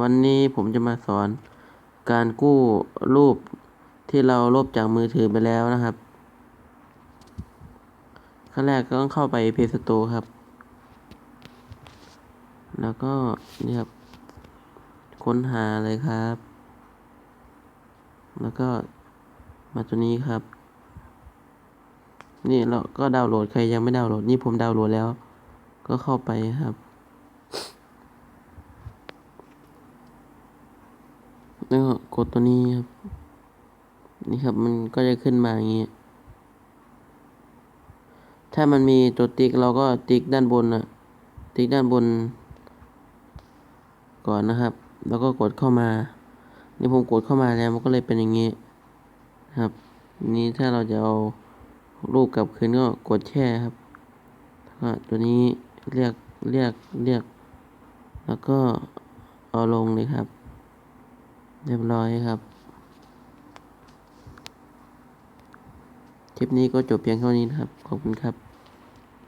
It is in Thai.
วันนี้ผมจะมาสอนการกู้รูปที่เราลบจากมือถือไปแล้วนะครับ ขั้นแรกก็ต้องเข้าไป Play Store ครับ แล้วก็นี่ครับค้นหาเลยครับ แล้วก็มาตัวนี้ครับ นี่เราก็ดาวน์โหลดใครยังไม่ดาวน์โหลดนี่ผมดาวน์โหลดแล้ว ก็เข้าไปครับ แล้วก็กดตัวนี้ครับ นี่ครับมันก็จะขึ้นมาอย่างนี้ ถ้ามันมีตัวติ๊กเราก็ติ๊กด้านบนนะติ๊กด้านบน ก่อนนะครับ แล้วก็กดเข้ามา นี่ผมกดเข้ามาแล้วมันก็เลยเป็นอย่างนี้ครับ นี้ถ้าเราจะเอารูปกลับคืนก็กดแช่ครับก็ตัวนี้เรียกเรียกเรียก แล้วก็เอาลงเลยครับ เรียบร้อยครับ คลิปนี้ก็จบเพียงเท่านี้นะครับ ขอบคุณครับ